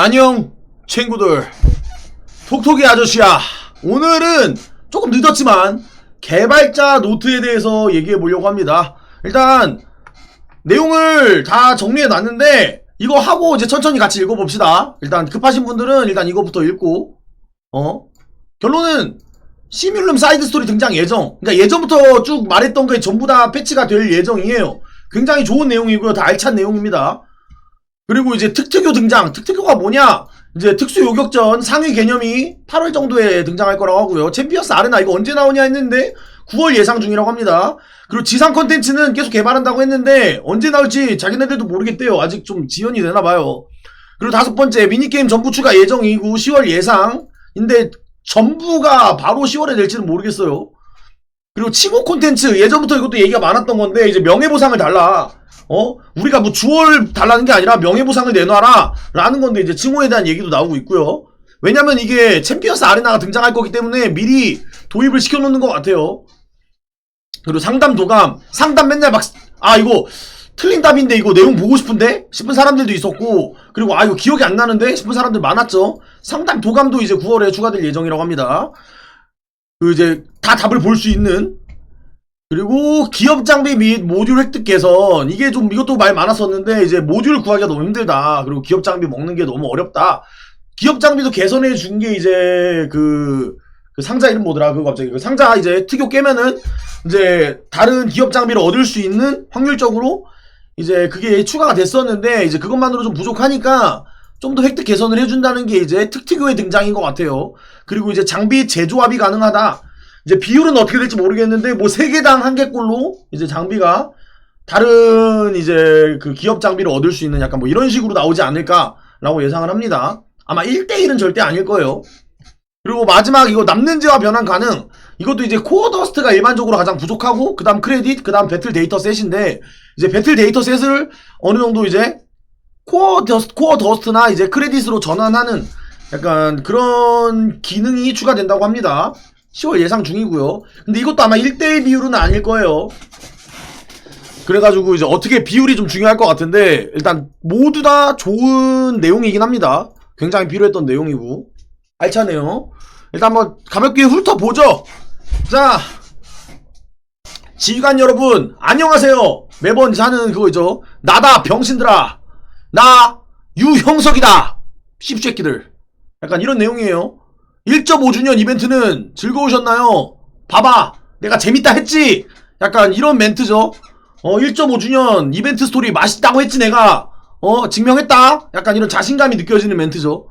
안녕 친구들. 톡톡이 아저씨야. 오늘은 조금 늦었지만 개발자 노트에 대해서 얘기해 보려고 합니다. 일단 내용을 다 정리해 놨는데 이거 하고 이제 천천히 같이 읽어봅시다. 일단 급하신 분들은 일단 이거부터 읽고 어? 결론은 시뮬룸 사이드 스토리 등장 예정. 그러니까 예전부터 쭉 말했던 게 전부 다 패치가 될 예정이에요. 굉장히 좋은 내용이고요. 다 알찬 내용입니다 그리고 이제 특특요 등장. 특특요가 뭐냐? 이제 특수 요격전 상위 개념이 8월 정도에 등장할 거라고 하고요. 챔피언스 아레나 이거 언제 나오냐 했는데 9월 예상 중이라고 합니다. 그리고 지상 컨텐츠는 계속 개발한다고 했는데 언제 나올지 자기네들도 모르겠대요. 아직 좀 지연이 되나 봐요. 그리고 다섯 번째 미니게임 전부 추가 예정이고 10월 예상인데 전부가 바로 10월에 될지는 모르겠어요. 그리고 칭호 콘텐츠 예전부터 이것도 얘기가 많았던 건데 이제 명예보상을 달라. 어? 우리가 뭐 주얼 달라는 게 아니라 명예보상을 내놔라 라는 건데 이제 칭호에 대한 얘기도 나오고 있고요. 왜냐면 이게 챔피언스 아레나가 등장할 거기 때문에 미리 도입을 시켜놓는 것 같아요. 그리고 상담 도감 상담 맨날 막 아 이거 틀린 답인데 이거 내용 보고 싶은데 싶은 사람들도 있었고 그리고 아 이거 기억이 안 나는데 싶은 사람들 많았죠. 상담 도감도 이제 9월에 추가될 예정이라고 합니다. 그 이제 다 답을 볼 수 있는 그리고 기업 장비 및 모듈 획득 개선 이게 좀 이것도 말 많았었는데 이제 모듈 구하기가 너무 힘들다. 그리고 기업 장비 먹는 게 너무 어렵다. 기업 장비도 개선해 준 게 이제 그, 그 상자 이름 뭐더라? 그거 갑자기. 그 상자 이제 특효 깨면은 이제 다른 기업 장비를 얻을 수 있는 확률적으로 이제 그게 추가가 됐었는데 이제 그것만으로 좀 부족하니까 좀 더 획득 개선을 해준다는 게 이제 특특효의 등장인 것 같아요. 그리고 이제 장비 재조합이 가능하다 이제 비율은 어떻게 될지 모르겠는데 뭐 세 개당 한 개꼴로 이제 장비가 다른 이제 그 기업 장비를 얻을 수 있는 약간 뭐 이런 식으로 나오지 않을까라고 예상을 합니다. 아마 1대1은 절대 아닐 거예요. 그리고 마지막 이거 남는지와 변환 가능. 이것도 이제 코어 더스트가 일반적으로 가장 부족하고 그 다음 크레딧, 그 다음 배틀 데이터 셋인데 이제 배틀 데이터 셋을 어느 정도 이제 코어 더스트, 코어 더스트나 이제 크레딧으로 전환하는 약간 그런 기능이 추가된다고 합니다. 10월 예상 중이고요. 근데 이것도 아마 1대1 비율은 아닐 거예요. 그래가지고 이제 어떻게 비율이 좀 중요할 것 같은데 일단 모두 다 좋은 내용이긴 합니다. 굉장히 필요했던 내용이고 알차네요. 일단 한번 가볍게 훑어보죠. 자 지휘관 여러분 안녕하세요. 매번 하는 그거죠. 나다 병신들아. 나 유형석이다. 씹새끼들. 약간 이런 내용이에요. 1.5주년 이벤트는 즐거우셨나요? 봐봐 내가 재밌다 했지? 약간 이런 멘트죠. 어 1.5주년 이벤트 스토리 맛있다고 했지 내가? 어 증명했다? 약간 이런 자신감이 느껴지는 멘트죠.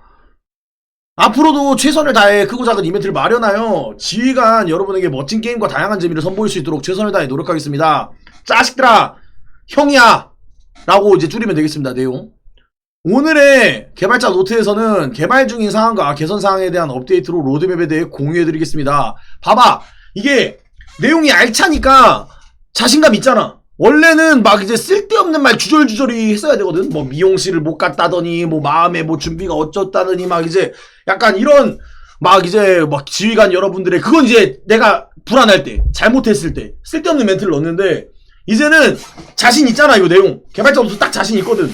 앞으로도 최선을 다해 크고 작은 이벤트를 마련하여 지휘관 여러분에게 멋진 게임과 다양한 재미를 선보일 수 있도록 최선을 다해 노력하겠습니다. 자식들아 형이야! 라고 이제 줄이면 되겠습니다 내용 오늘의 개발자 노트에서는 개발 중인 상황과 개선 사항에 대한 업데이트로 로드맵에 대해 공유해드리겠습니다. 봐봐. 이게 내용이 알차니까 자신감 있잖아. 원래는 막 이제 쓸데없는 말 주절주절이 했어야 되거든. 뭐 미용실을 못 갔다더니 뭐 마음에 뭐 준비가 어쩌다더니 막 이제 약간 이런 막 이제 막 지휘관 여러분들의 그건 이제 내가 불안할 때 잘못했을 때 쓸데없는 멘트를 넣었는데 이제는 자신 있잖아 이거 내용 개발자 노트 딱 자신 있거든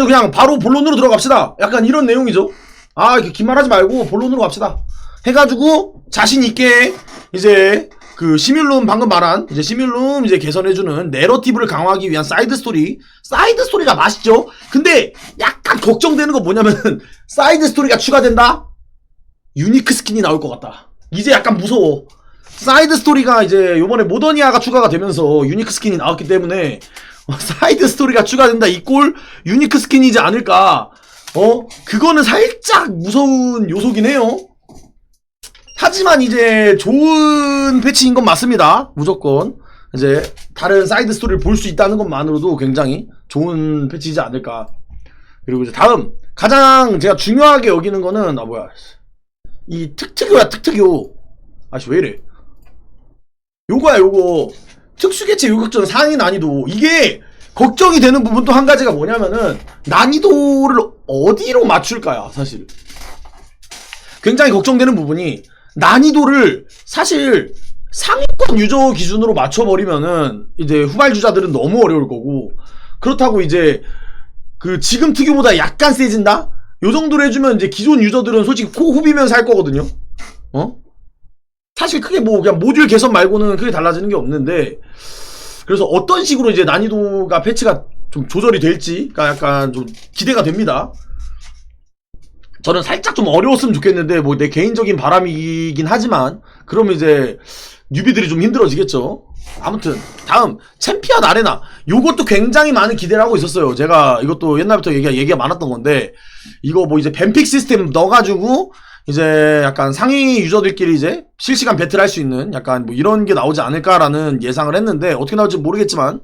그래가지고 그냥 바로 본론으로 들어갑시다. 약간 이런 내용이죠. 아, 이렇게 긴 말하지 말고 본론으로 갑시다. 해가지고 자신 있게 이제 그 시뮬룸 방금 말한 이제 시뮬룸 이제 개선해주는 내러티브를 강화하기 위한 사이드 스토리. 사이드 스토리가 맛있죠. 근데 약간 걱정되는 거 뭐냐면 사이드 스토리가 추가된다. 유니크 스킨이 나올 것 같다. 이제 약간 무서워. 사이드 스토리가 이제 요번에 모더니아가 추가가 되면서 유니크 스킨이 나왔기 때문에 어, 사이드 스토리가 추가된다 이 꼴 유니크 스킨이지 않을까? 어? 그거는 살짝 무서운 요소긴 해요. 하지만 이제 좋은 패치인 건 맞습니다. 무조건. 이제 다른 사이드 스토리를 볼 수 있다는 것만으로도 굉장히 좋은 패치이지 않을까. 그리고 이제 다음. 가장 제가 중요하게 여기는 거는 아 뭐야. 이 특특요야 특특요. 아씨 왜 이래? 요거야 요거. 특수개체 요격전 상위 난이도. 이게 걱정이 되는 부분 또 한 가지가 뭐냐면은 난이도를 어디로 맞출까야 사실 굉장히 걱정되는 부분이 난이도를 사실 상위권 유저 기준으로 맞춰버리면은 이제 후발주자들은 너무 어려울 거고 그렇다고 이제 그 지금 특유보다 약간 세진다? 요 정도로 해주면 이제 기존 유저들은 솔직히 코 후비면서 할 거거든요. 어? 사실 크게 뭐 그냥 모듈 개선 말고는 크게 달라지는 게 없는데 그래서 어떤 식으로 이제 난이도가 패치가 좀 조절이 될지가 약간 좀 기대가 됩니다. 저는 살짝 좀 어려웠으면 좋겠는데 뭐 내 개인적인 바람이긴 하지만 그러면 이제 뉴비들이 좀 힘들어지겠죠. 아무튼 다음 챔피언 아레나 요것도 굉장히 많은 기대를 하고 있었어요. 제가 이것도 옛날부터 얘기가 얘기가 많았던 건데 이거 뭐 이제 뱀픽 시스템 넣어가지고 이제 약간 상위 유저들끼리 이제 실시간 배틀 할 수 있는 약간 뭐 이런 게 나오지 않을까라는 예상을 했는데 어떻게 나올지 모르겠지만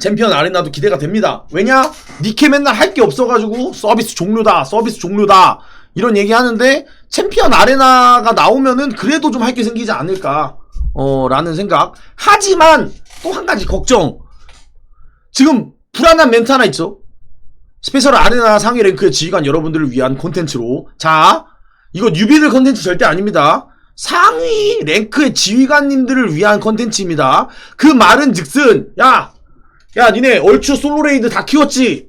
챔피언 아레나도 기대가 됩니다. 왜냐? 니케 맨날 할 게 없어가지고 서비스 종료다, 서비스 종료다 이런 얘기 하는데 챔피언 아레나가 나오면은 그래도 좀 할 게 생기지 않을까 어 라는 생각. 하지만 또 한 가지 걱정. 지금 불안한 멘트 하나 있죠. 스페셜 아레나 상위 랭크의 지휘관 여러분들을 위한 콘텐츠로 자 이거 뉴비들 콘텐츠 절대 아닙니다. 상위 랭크의 지휘관님들을 위한 콘텐츠입니다. 그 말은 즉슨 야 야, 니네 얼추 솔로레이드 다 키웠지?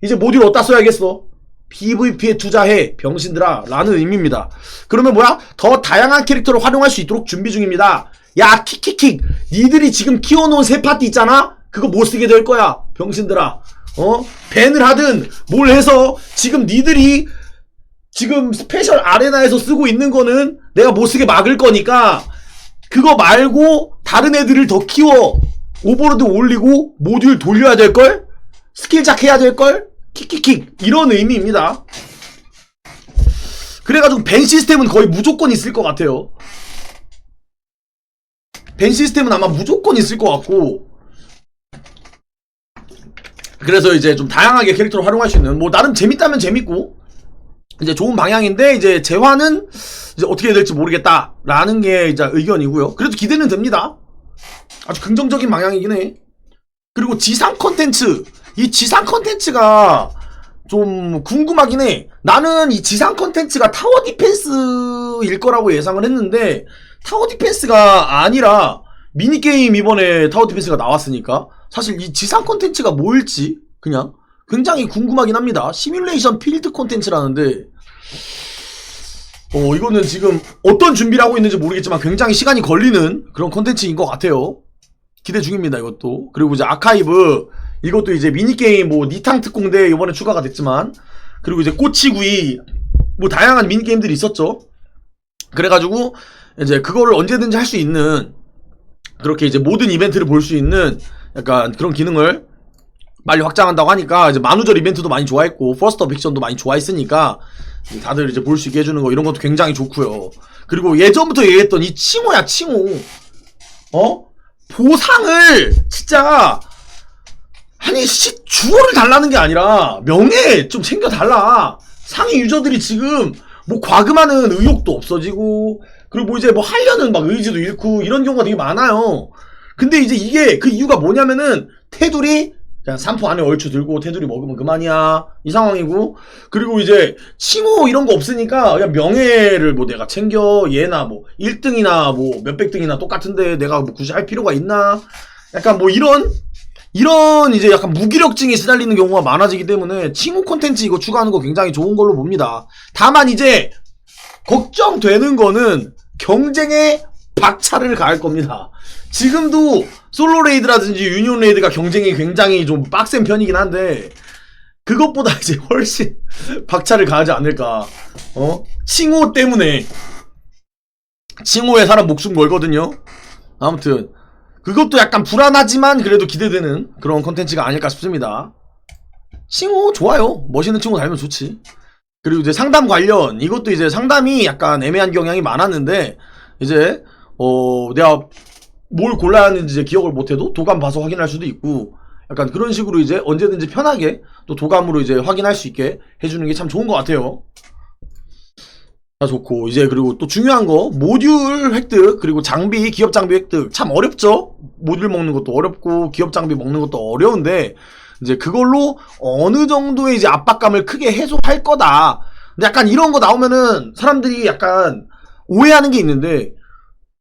이제 모듈 어디다 써야겠어? PVP에 투자해, 병신들아. 라는 의미입니다. 그러면 뭐야? 더 다양한 캐릭터를 활용할 수 있도록 준비 중입니다. 야, 킥킥킥. 니들이 지금 키워놓은 세 파티 있잖아? 그거 못 쓰게 될 거야. 병신들아. 어? 밴을 하든 뭘 해서 지금 니들이 지금 스페셜 아레나에서 쓰고 있는 거는 내가 못 쓰게 막을 거니까 그거 말고 다른 애들을 더 키워. 오버로드 올리고 모듈 돌려야 될 걸? 스킬작 해야 될 걸? 킥킥킥 이런 의미입니다. 그래가지고 밴 시스템은 거의 무조건 있을 것 같아요. 밴 시스템은 아마 무조건 있을 것 같고 그래서 이제 좀 다양하게 캐릭터를 활용할 수 있는 뭐 나름 재밌다면 재밌고 이제 좋은 방향인데 이제 재화는 이제 어떻게 될지 모르겠다라는 게 이제 의견이고요. 그래도 기대는 됩니다. 아주 긍정적인 방향이긴 해. 그리고 지상 컨텐츠. 이 지상 컨텐츠가 좀 궁금하긴 해. 나는 이 지상 컨텐츠가 타워 디펜스일 거라고 예상을 했는데, 타워 디펜스가 아니라, 미니게임 이번에 타워 디펜스가 나왔으니까, 사실 이 지상 컨텐츠가 뭘지, 그냥, 굉장히 궁금하긴 합니다. 시뮬레이션 필드 컨텐츠라는데, 어, 이거는 지금 어떤 준비를 하고 있는지 모르겠지만 굉장히 시간이 걸리는 그런 컨텐츠인 것 같아요. 기대 중입니다, 이것도. 그리고 이제 아카이브, 이것도 이제 미니게임, 뭐, 니탕 특공대 이번에 추가가 됐지만, 그리고 이제 꼬치구이, 뭐, 다양한 미니게임들이 있었죠. 그래가지고, 이제 그거를 언제든지 할 수 있는, 그렇게 이제 모든 이벤트를 볼 수 있는 약간 그런 기능을 빨리 확장한다고 하니까, 이제 만우절 이벤트도 많이 좋아했고, 퍼스트 픽션도 많이 좋아했으니까, 다들 이제 볼 수 있게 해주는 거 이런 것도 굉장히 좋고요. 그리고 예전부터 얘기했던 이 칭호야 칭호. 어? 보상을 진짜 아니 씨 주어를 달라는 게 아니라 명예 좀 챙겨 달라. 상위 유저들이 지금 뭐 과금하는 의욕도 없어지고 그리고 뭐 이제 뭐 하려는 막 의지도 잃고 이런 경우가 되게 많아요. 근데 이제 이게 그 이유가 뭐냐면은 테두리 그냥 산포 안에 얼추 들고 테두리 먹으면 그만이야. 이 상황이고. 그리고 이제 칭호 이런 거 없으니까 그냥 명예를 뭐 내가 챙겨. 얘나 뭐 1등이나 뭐 몇백 등이나 똑같은데 내가 뭐 굳이 할 필요가 있나? 약간 뭐 이런 이런 이제 약간 무기력증이 시달리는 경우가 많아지기 때문에 칭호 콘텐츠 이거 추가하는 거 굉장히 좋은 걸로 봅니다. 다만 이제 걱정되는 거는 경쟁에 박차를 가할 겁니다. 지금도 솔로 레이드라든지 유니온 레이드가 경쟁이 굉장히 좀 빡센 편이긴 한데 그것보다 이제 훨씬 박차를 가하지 않을까. 어? 칭호 때문에 칭호에 사람 목숨 걸거든요. 아무튼 그것도 약간 불안하지만 그래도 기대되는 그런 컨텐츠가 아닐까 싶습니다. 칭호 좋아요. 멋있는 칭호 달면 좋지. 그리고 이제 상담 관련 이것도 이제 상담이 약간 애매한 경향이 많았는데 이제 어 내가 뭘 골라야 하는지 이제 기억을 못해도 도감 봐서 확인할 수도 있고 약간 그런 식으로 이제 언제든지 편하게 또 도감으로 이제 확인할 수 있게 해주는 게 참 좋은 것 같아요. 다 좋고. 이제 그리고 또 중요한 거 모듈 획득 그리고 장비 기업 장비 획득. 참 어렵죠? 모듈 먹는 것도 어렵고 기업 장비 먹는 것도 어려운데 이제 그걸로 어느 정도의 이제 압박감을 크게 해소할 거다. 근데 약간 이런 거 나오면은 사람들이 약간 오해하는 게 있는데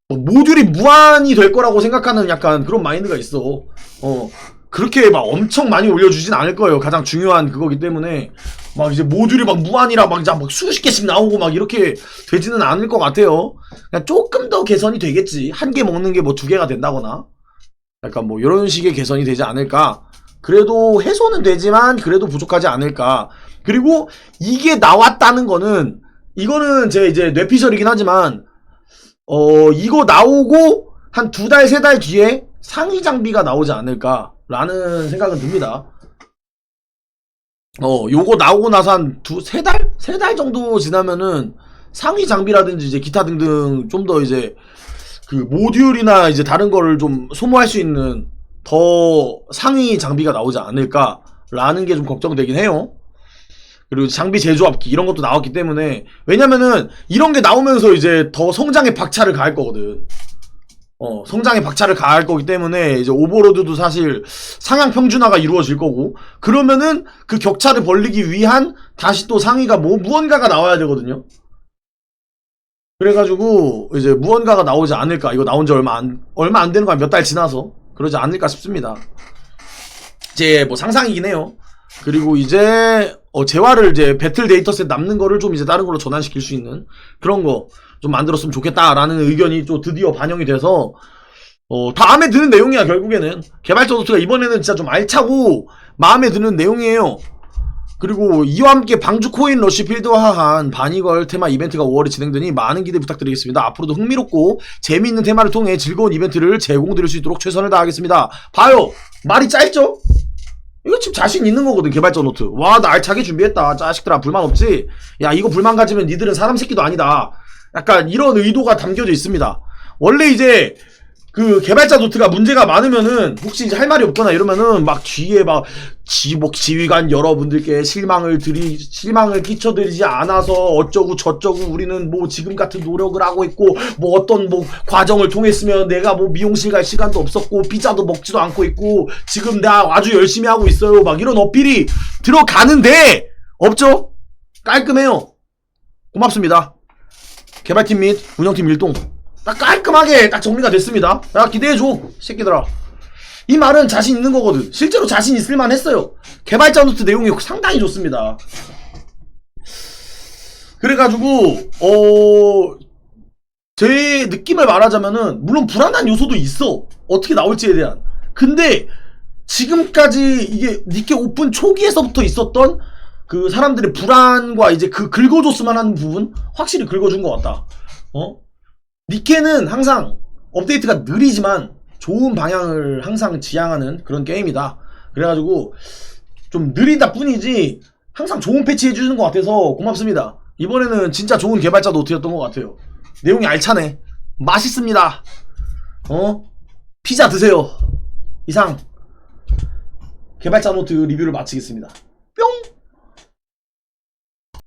어, 모듈이 무한이 될 거라고 생각하는 약간 그런 마인드가 있어 어 그렇게 막 엄청 많이 올려주진 않을 거예요. 가장 중요한 그거기 때문에 막 이제 모듈이 막 무한이라 막 이제 막 수십 개씩 나오고 막 이렇게 되지는 않을 것 같아요. 그냥 조금 더 개선이 되겠지. 한 개 먹는 게 뭐 두 개가 된다거나 약간 뭐 이런 식의 개선이 되지 않을까. 그래도 해소는 되지만 그래도 부족하지 않을까. 그리고 이게 나왔다는 거는 이거는 제 이제 뇌피셜이긴 하지만 어 이거 나오고 한 두 달 세 달 뒤에 상위 장비가 나오지 않을까라는 생각은 듭니다. 어 요거 나오고 나서 한 두 세 달? 세 달 정도 지나면은 상위 장비라든지 이제 기타 등등 좀 더 이제 그 모듈이나 이제 다른 거를 좀 소모할 수 있는 더 상위 장비가 나오지 않을까라는 게 좀 걱정되긴 해요. 그리고 장비 제조업기 이런 것도 나왔기 때문에 왜냐면은 이런 게 나오면서 이제 더 성장의 박차를 가할 거거든. 어, 성장의 박차를 가할 거기 때문에 이제 오버로드도 사실 상향 평준화가 이루어질 거고 그러면은 그 격차를 벌리기 위한 다시 또 상위가 뭐 무언가가 나와야 되거든요. 그래가지고 이제 무언가가 나오지 않을까 이거 나온 지 얼마 안 얼마 안 되는 거야 몇 달 지나서 그러지 않을까 싶습니다. 이제 뭐 상상이긴 해요. 그리고 이제 어 재화를 이제 배틀 데이터셋 남는 거를 좀 이제 다른 걸로 전환시킬 수 있는 그런 거 좀 만들었으면 좋겠다라는 의견이 또 드디어 반영이 돼서 어 다음에 드는 내용이야 결국에는 개발자 노트가 이번에는 진짜 좀 알차고 마음에 드는 내용이에요. 그리고 이와 함께 방주 코인 러쉬 필드화한 바니걸 테마 이벤트가 5월에 진행되니 많은 기대 부탁드리겠습니다. 앞으로도 흥미롭고 재미있는 테마를 통해 즐거운 이벤트를 제공드릴 수 있도록 최선을 다하겠습니다. 봐요 말이 짧죠? 이거 지금 자신 있는 거거든 개발자 노트. 와 나 알차게 준비했다. 자식들아 불만 없지? 야 이거 불만 가지면 니들은 사람 새끼도 아니다. 약간 이런 의도가 담겨져 있습니다. 원래 이제 그 개발자 노트가 문제가 많으면은 혹시 이제 할 말이 없거나 이러면은 막 뒤에 막 지목 지휘관 여러분들께 실망을 드리 실망을 끼쳐드리지 않아서 어쩌고 저쩌고 우리는 뭐 지금 같은 노력을 하고 있고 뭐 어떤 뭐 과정을 통했으면 내가 뭐 미용실 갈 시간도 없었고 피자도 먹지도 않고 있고 지금 나 아주 열심히 하고 있어요. 막 이런 어필이 들어가는데 없죠? 깔끔해요. 고맙습니다. 개발팀 및 운영팀 일동 딱 깔끔하게 딱 정리가 됐습니다. 야 기대해줘 새끼들아. 이 말은 자신 있는 거거든. 실제로 자신 있을 만 했어요. 개발자 노트 내용이 상당히 좋습니다. 그래가지고 어... 제 느낌을 말하자면은 물론 불안한 요소도 있어. 어떻게 나올지에 대한. 근데 지금까지 이게 니케 오픈 초기에서부터 있었던 그 사람들의 불안과 이제 그 긁어줬으면 하는 부분 확실히 긁어준 것 같다. 어? 니케는 항상 업데이트가 느리지만 좋은 방향을 항상 지향하는 그런 게임이다. 그래가지고 좀 느리다 뿐이지 항상 좋은 패치 해주는 것 같아서 고맙습니다. 이번에는 진짜 좋은 개발자 노트였던 것 같아요. 내용이 알차네. 맛있습니다. 어? 피자 드세요. 이상 개발자 노트 리뷰를 마치겠습니다.